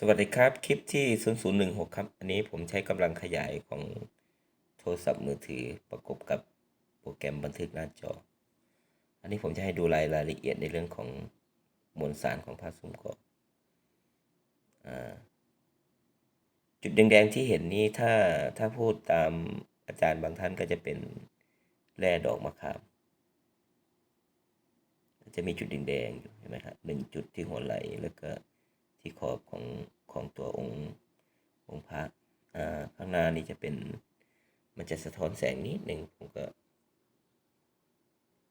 สวัสดีครับคลิปที่ 0016 ครับ อันนี้ผมใช้กำลังขยายของโทรศัพท์มือถือประกบกับโปรแกรมบันทึกหน้าจอ อันนี้ผมจะให้ดูรายรายละเอียดในเรื่องของมวลสารของผ้าซุ้มเกาะอ่าจุดแดงๆที่เห็นนี้ถ้าถ้าพูดตามอาจารย์บางท่านก็จะเป็นแร่ดอกมะขามจะมีจุดแดงๆอยู่เห็นไหมครับหนึ่งจุดที่หัวไหลแล้วก็ ที่ขอบของของตัวองค์องค์พระอ่าข้างหน้านี่จะเป็นมันจะสะท้อนแสงนิดหนึ่งผมก็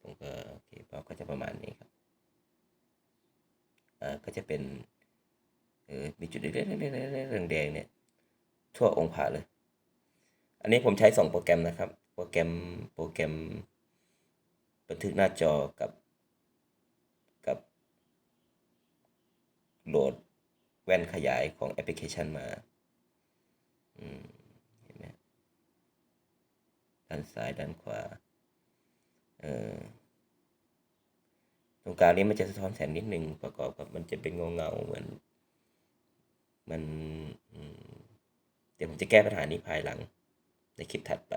ผมก็โอเคเปาก็จะประมาณนี้ครับอ่าก็จะเป็นเออมีจุดเล็กๆแดงๆเนี่ยทั่วองค์พระเลย อันนี้ผมใช้สองโปรแกรมนะครับ โปรแกรมโปรแกรมบันทึกหน้าจอกับกับโหลด แว่นขยายของแอปพลิเคชันมาเห็นไหมด้านซ้ายด้านขวาเออตรงกลางนี้มันจะสะท้อนแสงนิดหนึ่งประกอบกับมันจะเป็นเงาเงาเหมือน มันเดี๋ยวผมจะแก้ปัญหานี้ภายหลัง ในคลิปถัดไป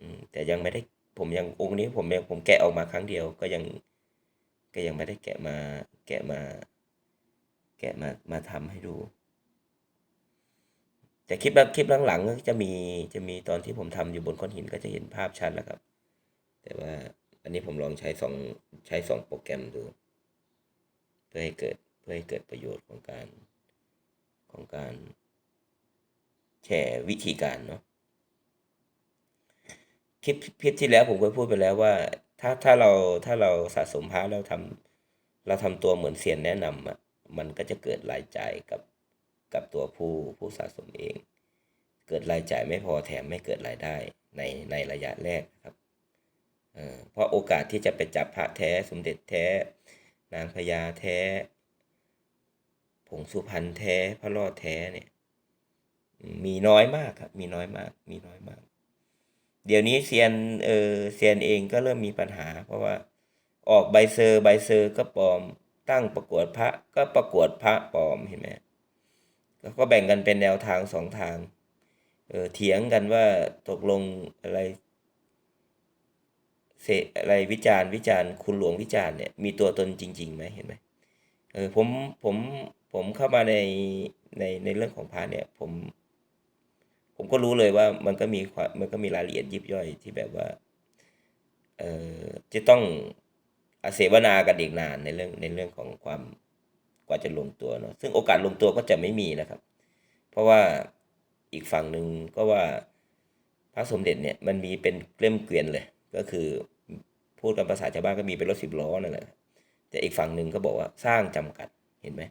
อืมแต่ยังไม่ได้ผมยังองค์นี้ผมยังผมแกะออกมาครั้งเดียวก็ยังก็ยังไม่ได้แกะมาแกะมา แกะมามาทำให้ดู แต่คลิปคลิปหลังๆก็จะมีจะมีตอนที่ผมทำอยู่บนก้อนหินก็จะเห็นภาพชัดแล้วครับ แต่ว่าอันนี้ผมลองใช้สองใช้สองโปรแกรมดู เพื่อให้เกิดเพื่อให้เกิดประโยชน์ของการของการแชร์วิธีการเนาะคลิปคลิปที่แล้วผมก็พูดไปแล้วว่า ถ้าถ้าเราถ้าเราสะสมพระเราทำเราทำตัวเหมือนเซียนแนะนำอะ มันก็จะเกิดรายจ่ายกับกับตัวผู้ผู้สะสมเอง เกิดรายจ่ายไม่พอแถมไม่เกิดรายได้ในในระยะแรกนะครับเออเพราะโอกาสที่จะไปจับพระแท้สมเด็จแท้ นางพญาแท้ ผงสุพรรณแท้ พระรอดแท้เนี่ยมีน้อยมากครับ มีน้อยมาก มีน้อยมาก เดี๋ยวนี้เซียนเออเซียนเองก็เริ่มมีปัญหา เพราะว่าออกใบเซอร์ใบเซอร์ก็ปลอม ตั้งประกวดพระก็ประกวดพระปลอมเห็นไหมก็ก็แบ่งกันเป็นแนวทางสองทางเออเถียงกันว่าตกลงอะไรเสอะไรวิจารณ์วิจารณ์คุณหลวงวิจารณ์เนี่ยมีตัวตนจริงๆไหมเห็นไหมเออผมผมผมเข้ามาในในในเรื่องของพระเนี่ยผม ผมก็รู้เลยว่ามันก็มีความมันก็มีรายละเอียดยิบย่อยที่แบบว่าเออจะต้อง เสวนากันอีกนานในเรื่องในเรื่องของความกว่าจะลงตัวเนาะซึ่งโอกาสลงตัวก็จะไม่มีนะครับ เพราะว่าอีกฝั่งหนึ่งก็ว่าพระสมเด็จเนี่ยมันมีเป็นเล่มเกวียนเลย ก็คือพูดกันภาษาชาวบ้านก็มีเป็นรถสิบล้อนั่นแหละแต่อีกฝั่งหนึ่งก็บอกว่าสร้างจำกัดเห็นไหม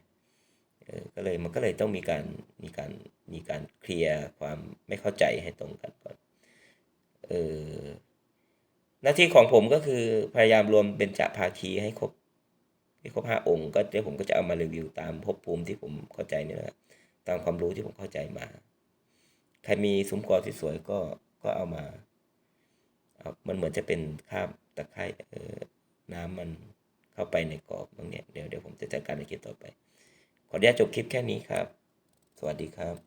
เออก็เลยมันก็เลยต้องมีการมีการมีการเคลียร์ความไม่เข้าใจให้ตรงกันก่อนเออ น้าที่ของผมก็คือพยายามรวมเป็นจะภาคีให้ครบให้ครบห้าองค์ ก็เดี๋ยวผมก็จะเอามารีวิวตามภพภูมิที่ผมเข้าใจเนี่ยนะตามความรู้ที่ผมเข้าใจมา ใครมีซุ้มกอที่สวยก็ก็เอามาเอามันเหมือนจะเป็นคราบตะไคร้เออน้ำมันเข้าไปในกรอบบางเนี่ยเดี๋ยวเดี๋ยวผมจะจัดการในคลิปต่อไป ขออนุญาตจบคลิปแค่นี้ครับ สวัสดีครับ